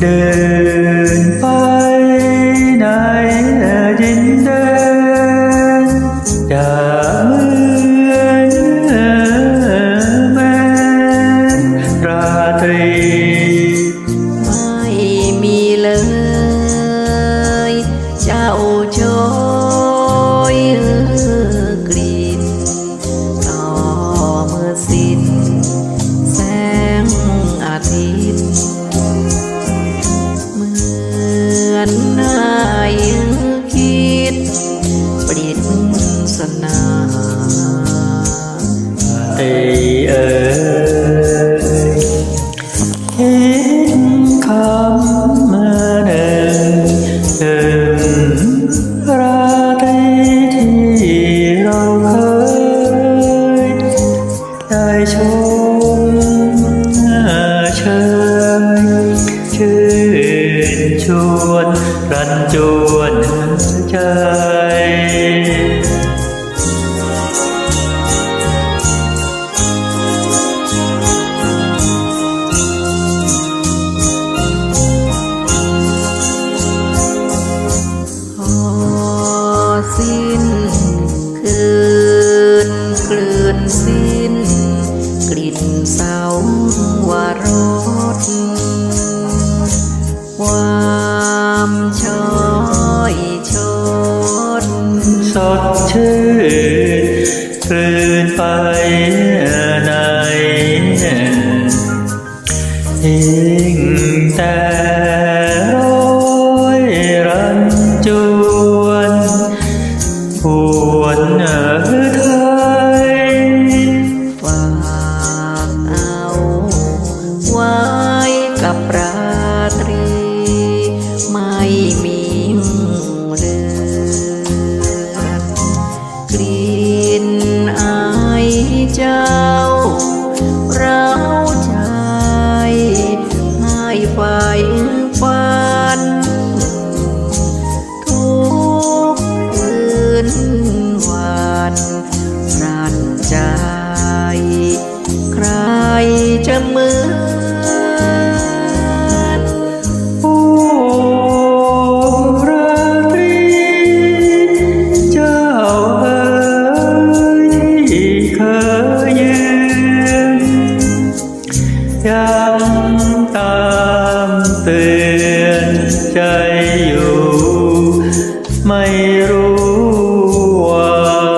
Yeah. ฉันจวนหัวใจสิ้นคืนกลืนสิ้น เองแต่ tiền chạy dù mây ru hoài.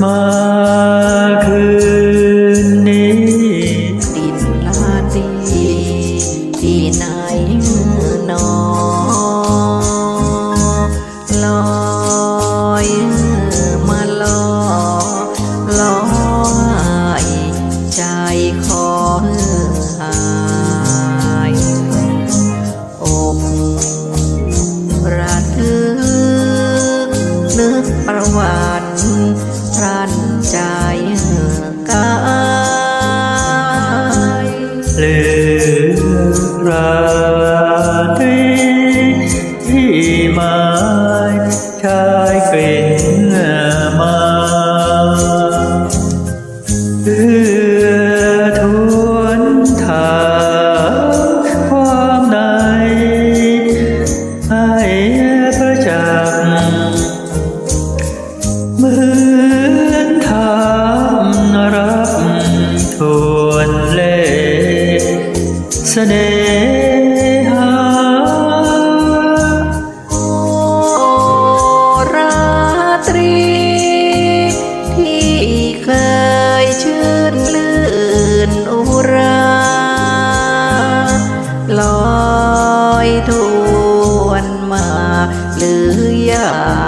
Mai ายชายกลิ่นมาเอื้อทนถามความในให้ประจักษ์เหมือนถามรับทนเลเสน่ อยทวนมาหรือยัง